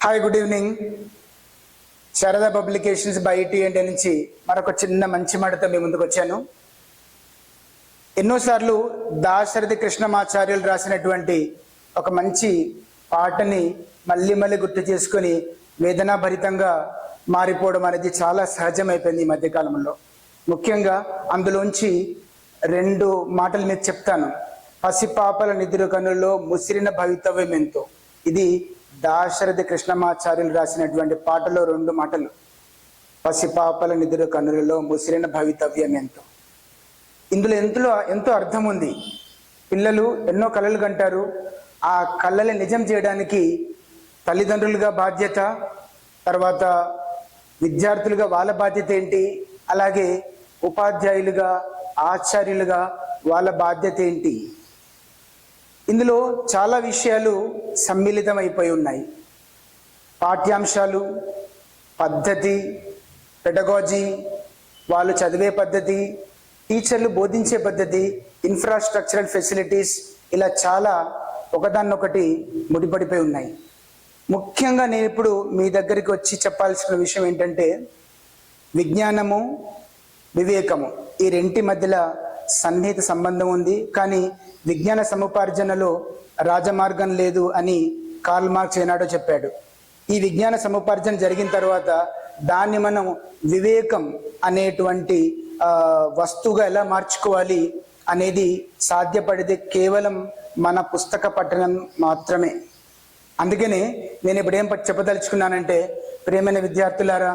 Hi good evening Sharada publications by అంటే నుంచి మరొక చిన్న మంచి మాటతో మీ ముందుకు వచ్చాను. ఎన్నోసార్లు దాశరథి కృష్ణమాచార్యులు రాసినటువంటి ఒక మంచి పాటని మళ్ళీ మళ్ళీ గుర్తు చేసుకొని వేదనాభరితంగా మారిపోవడం అనేది చాలా సహజమైపోయింది ఈ మధ్యకాలంలో. ముఖ్యంగా అందులోంచి రెండు మాటలు మీకు చెప్తాను. పసిపాపల నిధుల కనుల్లో ముసిరిన భవితవ్యం ఎంతో ఇది దాశరథి కృష్ణమాచార్యులు రాసినటువంటి పాటలో రెండు మాటలు. పసిపాపల నిధుల కనులలో ముసిరిన భవితవ్యం ఎంతో. ఇందులో ఎంతలో ఎంతో అర్థం ఉంది. పిల్లలు ఎన్నో కళలు కంటారు. ఆ కళలు నిజం చేయడానికి తల్లిదండ్రులుగా బాధ్యత తర్వాత విద్యార్థులుగా వాళ్ళ బాధ్యత ఏంటి? అలాగే ఉపాధ్యాయులుగా ఆచార్యులుగా వాళ్ళ బాధ్యత ఏంటి? ఇందులో చాలా విషయాలు సమ్మిళితమైపోయి ఉన్నాయి. పాఠ్యాంశాలు పద్ధతి పెడగాజీ వాళ్ళు చదివే పద్ధతి టీచర్లు బోధించే పద్ధతి ఇన్ఫ్రాస్ట్రక్చరల్ ఫెసిలిటీస్ ఇలా చాలా ఒకదాన్నొకటి ముడిపడిపోయి ఉన్నాయి. ముఖ్యంగా నేను ఇప్పుడు మీ దగ్గరికి వచ్చి చెప్పాల్సిన విషయం ఏంటంటే విజ్ఞానము వివేకము ఈ రెంటి మధ్యలో సన్నిహిత సంబంధం ఉంది. కానీ విజ్ఞాన సముపార్జనలో రాజమార్గం లేదు అని కార్ల్ మార్క్స్ ఏనాడో చెప్పాడు. ఈ విజ్ఞాన సముపార్జన జరిగిన తర్వాత దాన్ని మనం వివేకం అనేటువంటి వస్తువుగా ఎలా మార్చుకోవాలి అనేది సాధ్యపడితే కేవలం మన పుస్తక పఠనం మాత్రమే. అందుకనే నేను ఇప్పుడు ఏం చెప్పదలుచుకున్నానంటే ప్రేమైన విద్యార్థులారా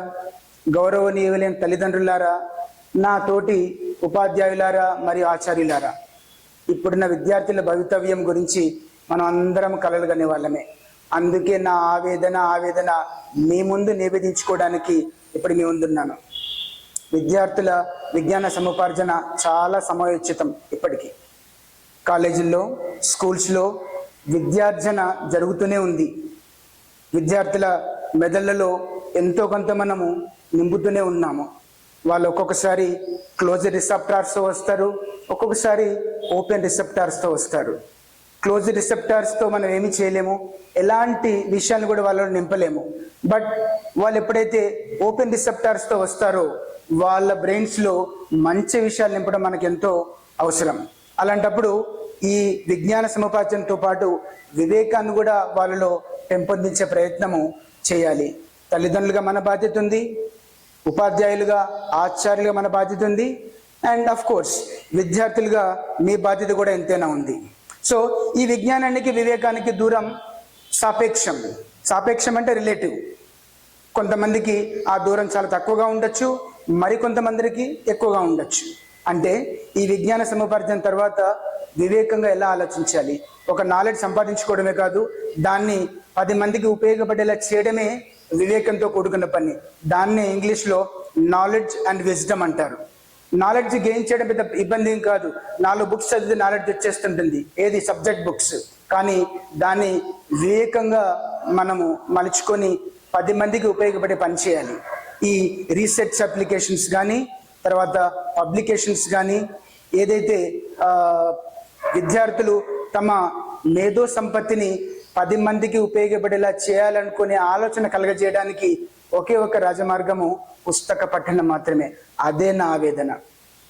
గౌరవనీయులైన తల్లిదండ్రులారా నా తోటి ఉపాధ్యాయులారా మరియు ఆచార్యులారా ఇప్పుడున్న విద్యార్థుల భవితవ్యం గురించి మనం అందరం కలలుగనే వాళ్ళమే. అందుకే నా ఆవేదన ఆవేదన మీ ముందు నివేదించుకోవడానికి ఇప్పుడు మీ ముందున్నాను. విద్యార్థుల విజ్ఞాన సముపార్జన చాలా సమయోచితం ఇప్పటికీ. కాలేజీల్లో స్కూల్స్లో విద్యార్జన జరుగుతూనే ఉంది. విద్యార్థుల మెదళ్ళలో ఎంతో కొంత మనము నింపుతూనే ఉన్నాము. వాళ్ళు ఒక్కొక్కసారి క్లోజ్ రిసెప్టార్స్తో వస్తారు ఒక్కొక్కసారి ఓపెన్ రిసెప్టార్స్తో వస్తారు. క్లోజ్ రిసెప్టార్స్తో మనం ఏమి చేయలేము ఎలాంటి విషయాన్ని కూడా వాళ్ళని నింపలేము. బట్ వాళ్ళు ఎప్పుడైతే ఓపెన్ రిసెప్టార్స్తో వస్తారో వాళ్ళ బ్రెయిన్స్లో మంచి విషయాలు నింపడం మనకు ఎంతో అవసరం. అలాంటప్పుడు ఈ విజ్ఞాన సముపార్జనతో పాటు వివేకాన్ని కూడా వాళ్ళలో పెంపొందించే ప్రయత్నము చేయాలి. తల్లిదండ్రులుగా మన బాధ్యత ఉంది ఉపాధ్యాయులుగా ఆచార్యులుగా మన బాధ్యత ఉంది. అండ్ అఫ్ కోర్స్ విద్యార్థులుగా మీ బాధ్యత కూడా ఎంతైనా ఉంది. సో ఈ విజ్ఞానానికి వివేకానికి దూరం సాపేక్షం. సాపేక్షం అంటే రిలేటివ్ కొంతమందికి ఆ దూరం చాలా తక్కువగా ఉండొచ్చు మరికొంతమందికి ఎక్కువగా ఉండొచ్చు. అంటే ఈ విజ్ఞాన సముపార్జన తర్వాత వివేకంగా ఎలా ఆలోచించాలి? ఒక నాలెడ్జ్ సంపాదించుకోవడమే కాదు దాన్ని పది మందికి ఉపయోగపడేలా చేయడమే వివేకంతో కూడుకున్న పని. దాన్నే ఇంగ్లీష్లో నాలెడ్జ్ అండ్ విజ్డమ్ అంటారు. నాలెడ్జ్ గెయిన్ చేయడం పెద్ద ఇబ్బంది ఏం కాదు. నాలుగు బుక్స్ చదివితే నాలెడ్జ్ వచ్చేస్తుంటుంది. ఏది? సబ్జెక్ట్ బుక్స్ కానీ దాన్ని వివేకంగా మనము మలుచుకొని పది మందికి ఉపయోగపడే పని చేయాలి. ఈ రీసెర్చ్ అప్లికేషన్స్ కానీ తర్వాత పబ్లికేషన్స్ కానీ ఏదైతే విద్యార్థులు తమ మేధో సంపత్తిని పది మందికి ఉపయోగపడేలా చేయాలనుకునే ఆలోచన కలగజేయడానికి ఒకే ఒక రాజమార్గము పుస్తక పఠనం మాత్రమే. అదే నా ఆవేదన.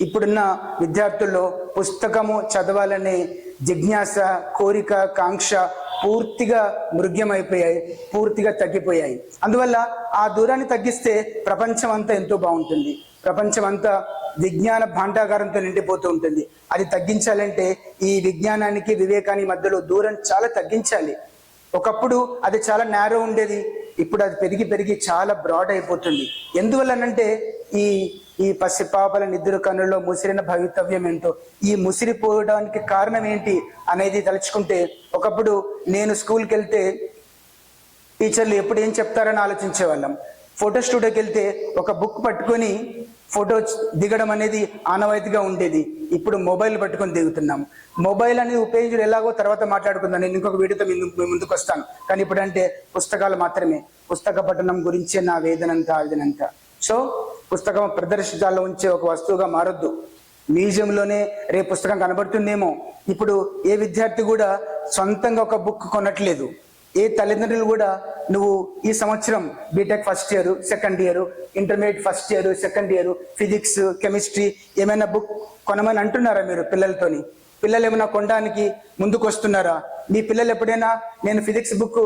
ఇప్పుడున్న విద్యార్థుల్లో పుస్తకము చదవాలనే జిజ్ఞాస కోరిక కాంక్ష పూర్తిగా మృగ్యమైపోయాయి పూర్తిగా తగ్గిపోయాయి. అందువల్ల ఆ దూరాన్ని తగ్గిస్తే ప్రపంచం అంతా ఎంతో బాగుంటుంది. ప్రపంచం అంతా విజ్ఞాన భాండాగారంతో నిండిపోతూ ఉంటుంది. అది తగ్గించాలంటే ఈ విజ్ఞానానికి వివేకానికి మధ్యలో దూరం చాలా తగ్గించాలి. ఒకప్పుడు అది చాలా నేరో ఉండేది. ఇప్పుడు అది పెరిగి పెరిగి చాలా బ్రాడ్ అయిపోతుంది. ఎందువల్లనంటే ఈ ఈ పసిపాపల నిద్ర కనుల్లో ముసిరిన భవితవ్యం ఏంటో ఈ ముసిరిపోవడానికి కారణం ఏంటి అనేది తలుచుకుంటే ఒకప్పుడు నేను స్కూల్కి వెళ్తే టీచర్లు ఎప్పుడు ఏం చెప్తారని ఆలోచించే వాళ్ళం ఫోటో స్టూడియోకి వెళ్తే ఒక బుక్ పట్టుకొని ఫోటో దిగడం అనేది ఆనవాయితీగా ఉండేది. ఇప్పుడు మొబైల్ పట్టుకొని దిగుతున్నాం. మొబైల్ అనేది ఉపయోగించడం ఎలాగో తర్వాత మాట్లాడుకుందాం. నేను ఇంకొక వీడియోతో ముందుకు వస్తాను. కానీ ఇప్పుడంటే పుస్తకాలు మాత్రమే. పుస్తక పఠనం గురించే నా వేదనంత ఆవేదనంత సో పుస్తకం ప్రదర్శితాల్లో ఉంచే ఒక వస్తువుగా మారొద్దు. మ్యూజియంలోనే రేపు పుస్తకం కనబడుతుందేమో. ఇప్పుడు ఏ విద్యార్థి కూడా సొంతంగా ఒక బుక్ కొనట్లేదు. ఏ తల్లిదండ్రులు కూడా నువ్వు ఈ సంవత్సరం BTech first year second year intermediate first year second year physics chemistry ఏమైనా బుక్ కొనమని అంటున్నారా మీరు పిల్లలతోని? పిల్లలు ఏమైనా కొనడానికి ముందుకు వస్తున్నారా మీ పిల్లలు ఎప్పుడైనా నేను ఫిజిక్స్ బుక్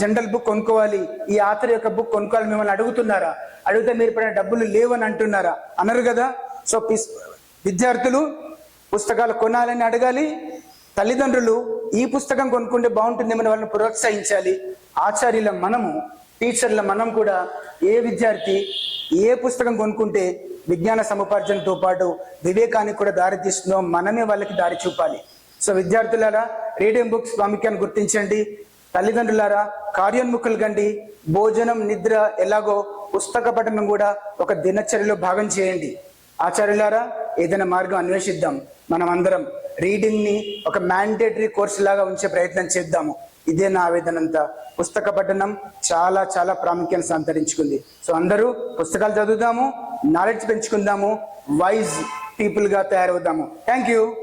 జనరల్ బుక్ కొనుక్కోవాలి ఈ ఆథర్ యొక్క బుక్ కొనుక్కోవాలి మిమ్మల్ని అడుగుతున్నారా? అడిగితే మీరు ఎప్పుడైనా డబ్బులు లేవని అంటున్నారా? అనరు కదా? సో విద్యార్థులు పుస్తకాలు కొనాలని అడగాలి తల్లిదండ్రులు ఈ పుస్తకం కొనుక్కుంటే బాగుంటుందేమని వాళ్ళని ప్రోత్సహించాలి. ఆచార్యుల మనము టీచర్ల మనం కూడా ఏ విద్యార్థి ఏ పుస్తకం కొనుక్కుంటే విజ్ఞాన సముపార్జనతో పాటు వివేకానికి కూడా దారి తీస్తుందో మనమే వాళ్ళకి దారి చూపాలి. సో విద్యార్థులారా రీడింగ్ బుక్స్ ప్రాముఖ్యాన్ని గుర్తించండి. తల్లిదండ్రులారా కార్యోన్ముఖులు కండి. భోజనం నిద్ర ఎలాగో పుస్తక పఠనం కూడా ఒక దినచర్యలో భాగం చేయండి. ఆచార్యులారా ఏదైనా మార్గం అన్వేషిద్దాం. మనం అందరం రీడింగ్ని ఒక మ్యాండేటరీ కోర్సు లాగా ఉంచే ప్రయత్నం చేద్దాము. ఇదే నా ఆవేదనంతా. పుస్తక పఠనం చాలా చాలా ప్రాముఖ్యాన్ని సంతరించుకుంది. సో అందరూ పుస్తకాలు చదువుదాము నాలెడ్జ్ పెంచుకుందాము వైజ్ పీపుల్గా తయారవుదాము. Thank you